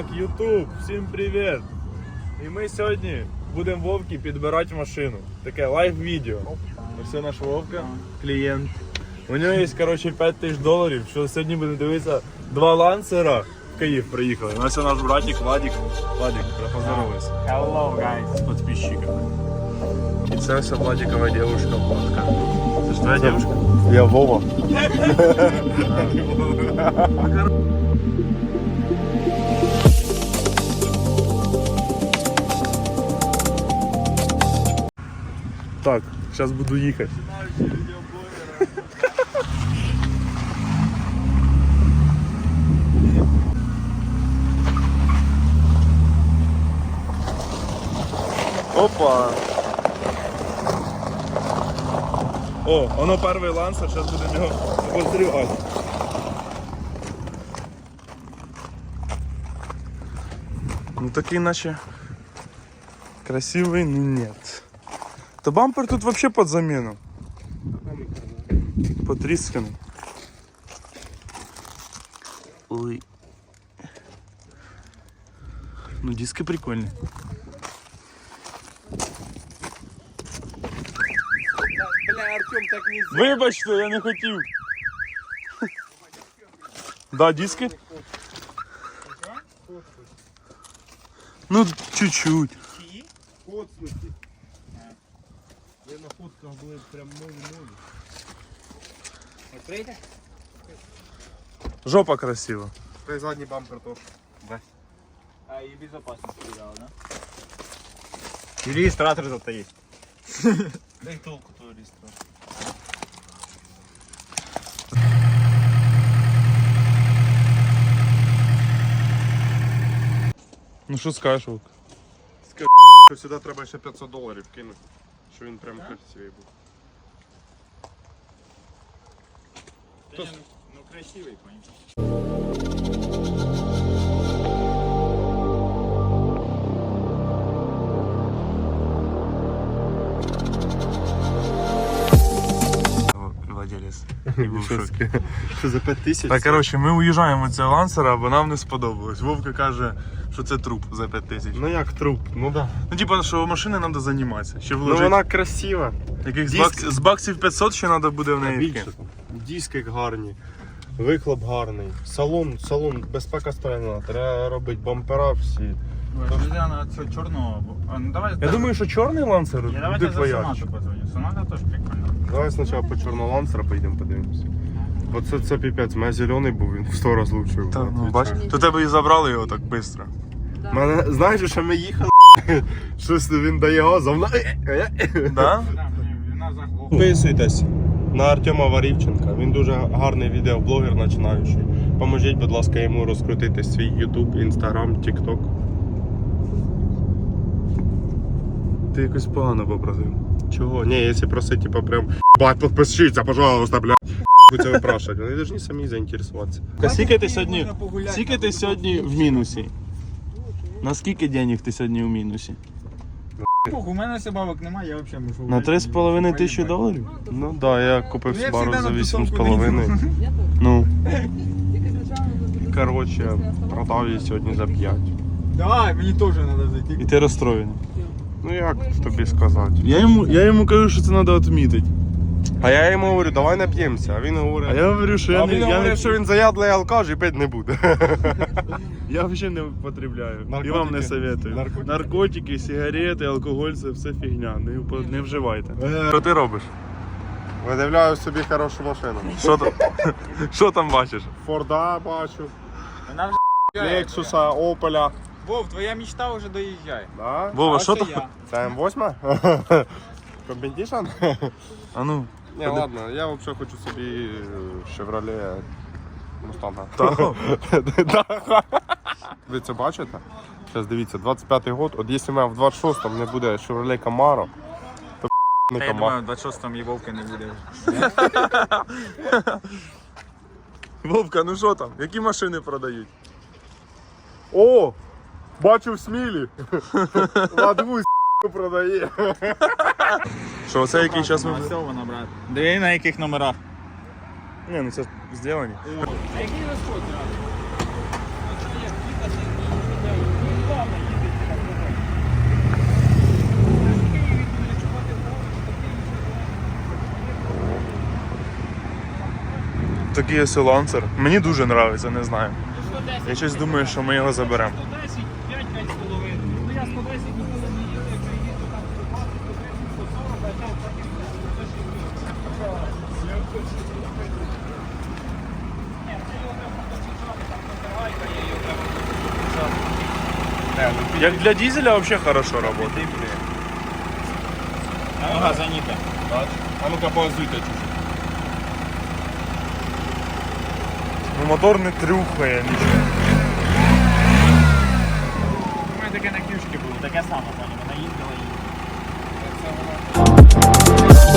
Так, Ютуб, всім привіт! І ми сьогодні будемо Вовки підбирати машину. Таке лайв-відео. Ось наш Вовка, клієнт. У нього є, коротше, 5 тисяч доларів, що сьогодні буде дивитися два лансера в Київ приїхали. Ось наш братик Владик. Владик, поздоровайся. Hello, guys. З підписчиками. І це ось Владикова дівчинка Владка. Це ж твоя дівчинка? Я Вова. Так, зараз буду їхати. Опа! О, воно перший лансер, зараз будемо його обозрівати. Ну такий наче красивий, ну нет. Да бампер тут вообще под замену. Потресканный. Ой. Ну диски прикольные. Бля, Артем, так не Вибачте, я не хотів. Да, диски? Ну, чуть-чуть. Ви на фотках були прям нові-нові. Відкрийте? Жопа красива. Той задній бампер теж. А і безопасність передала, да? І реєстратор зато є. Дай толку того реєстратора. Ну що скажеш, Вовк? Що сюди треба ще 500 доларів кинути. Що він прям красивий був. Ну, ну красивий, понял. Що за 5 тисяч? Так, коротше, ми уїжджаємо від цього лансера, бо нам не сподобалось. Вовка каже, що це труп за 5 тисяч. Ну як труп, ну да. Ну, типа, що машини треба займатися. Ще Ну вложити. вона красива. Яких з, диск- бакс... з баксів 500 ще треба буде в неї Більше. вкинути. Диски гарні. Вихлоп гарний. Салон, салон, безпека сторона. Треба робити бампера всі. Нельзя на цього чорного. бо- А, ну давай. Я думаю, що чорний лансер Я буде давайте за поярче. сонату позвоню. Соната теж прикольно. Давай спочатку по чорного лансера поїдемо подивимося. Оце це піпець, у мене зелений був, він в 100 разів лучше. був, Та, ну, бач, то тебе і забрали його так швидко. Мене, знаєш, що ми їхали, щось він дає газ, а вона... Да? Підписуйтесь на Артема Варівченка. Він дуже гарний відеоблогер починаючий. Поможіть, будь ласка, йому розкрутити свій YouTube, Instagram, TikTok. Ти якось погано попросив. Чого? Ні, якщо просити, типа прям бать, підпишіться, пожалуйста, блядь. Це випрашувати. Вони повинні самі заінтересуватися. Скільки ти сьогодні, скільки ти сьогодні в мінусі? На скільки денег ти сьогодні в мінусі? Пух, у мене собавок немає, я взагалі мушу. На 3,5 тисячі доларів? Ну так, да, я купив Ну, я Subaru всегда за на 8,5. Ну. Коротше, продав її сьогодні за 5. Давай, мені теж треба зайти. І ти розстроєний. Ну як тобі сказати? Я йому, я йому кажу, що це треба відмітити. А я йому говорю, давай нап'ємося, а він говорить. А я говорю, що я а не, він я, говорить, не, що він заядлий алкаш і пити не буде. я взагалі не потребляю. І вам не советую. Наркотики? Наркотики, сигарети, алкоголь це все фігня. Не, не вживайте. Що ти робиш? Видивляю собі хорошу машину. Що там? Що там бачиш? Форда бачу, Лексуса, Опеля. Вов, твоя мечта вже доїжджає. Да? Вова, А що там? я. Це М8? Комбінтішн? А ну. Ні, ладно, я взагалі хочу собі е, Chevrolet Мустанга. Тахо? Ви це бачите? Зараз дивіться, 25-й год, от якщо в мене в 26-му не буде Chevrolet Camaro, то не Та я Camaro. думаю, в 26-му і Вовки не буде. Вовка, ну що там? Які машини продають? О! Бачу в смілі. Ладву с**ку продає. Що, це який час ми. Ну, Сьована. Диви на яких номерах. Не, ну це зроблені. А який розход, Такий ось лансер. Мені дуже подобається, не знаю. Я щось думаю, що ми його заберемо. Як для дизеля взагалі хорошо працює. Нога заніта. А ну-ка поазуйте чуть-чуть. Ну, мотор не трюхає нічого. У мене таке на кішки було, таке саме, пані, вона їздила і... Якось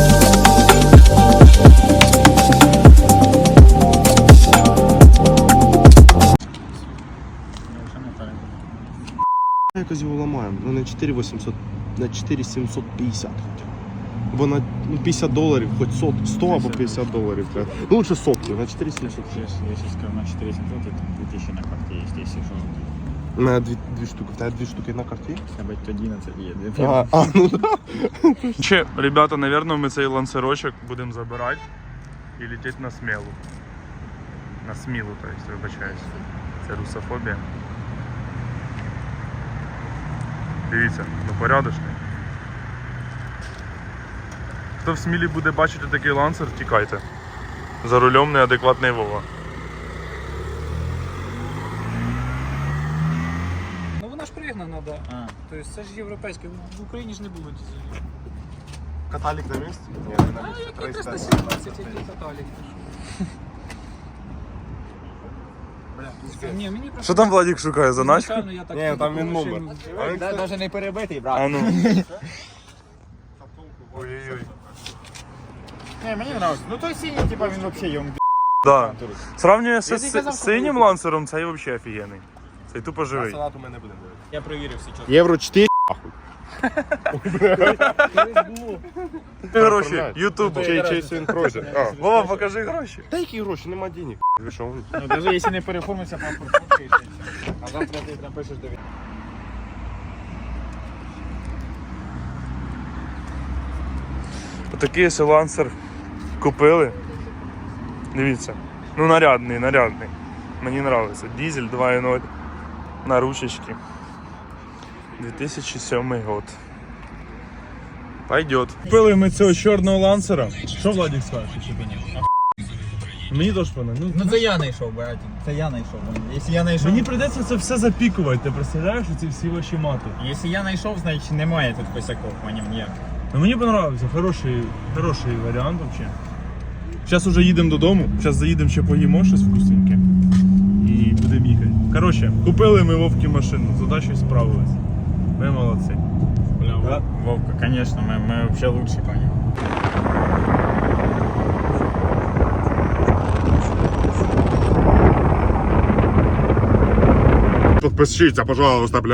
4 800, на 4 750 ну, хоть. Бо на 50 долларов хоть 100, 100 або 50 долларов блядь. Лучше сотки на 4 700. Если, если скажем на 4700, это 2000 на карте есть, если что. На дві, дві штуки. В тебе дві штуки на карті? Або 11 є. А, а, ну да. Че, ребята, наверное, ми цей лансерочок будемо забирати і летіти на смілу. На смілу, то есть, вибачаюсь. Це русофобія. Дивіться, ну порядочний. Хто в смілі буде бачити такий лансер, тікайте. За рулем неадекватний Вова. Ну вона ж пригнана, да. А. Тобто це ж європейське. В Україні ж не було дізелів. Каталік на місці? Ні, на місці. який 317, який каталік. Ні, мені просто... Що там Владик шукає заначку? Звичайно, я так Ні, не там він такого номер. машину- А він, кстати, Навіть не перебитий, брат. А ну. Ой-ой-ой. Не, мені нравится. Ну той синій, типа, він вообще йому Да. Сравнює з Я тобі з- казав, з синім лансером, цей взагалі офігенний. Цей тупо живий. салату ми не будемо дивитися. Я перевірив все чітко. Євро 4. Гроші, Ютуб. Чей, чей син просить. А. Вова, покажи гроші. Та які гроші, нема денег. Ви що? ви? Ну, даже якщо не переформиться, паспорт фоткаєш. А завтра ти напишеш до Отакий ось лансер купили. Дивіться. Ну нарядний, нарядний. Мені подобається. Дизель 2.0 на ручечки. 2007 год. Пойдет. Купили ми цього чорного лансера. Що Владик скаже? Мені теж пане. Ну, Ну це я знайшов, брат. Це я знайшов. Якщо я знайшов. мені прийдеться це все запікувати. Ти представляєш ці всі ваші мати? Якщо я знайшов, значить немає тут косяков ньому ніяк. Ну мені понравився, хороший, хороший варіант вообще. Зараз уже їдемо додому, зараз заїдемо ще поїмо щось вкусненьке. І будемо їхати. Коротше, купили ми Вовки машину, задачею справились. Ми молодці. Бля, Вовка, конечно, мы, мы вообще лучше по нему. Підпишіться, пожалуйста, бля.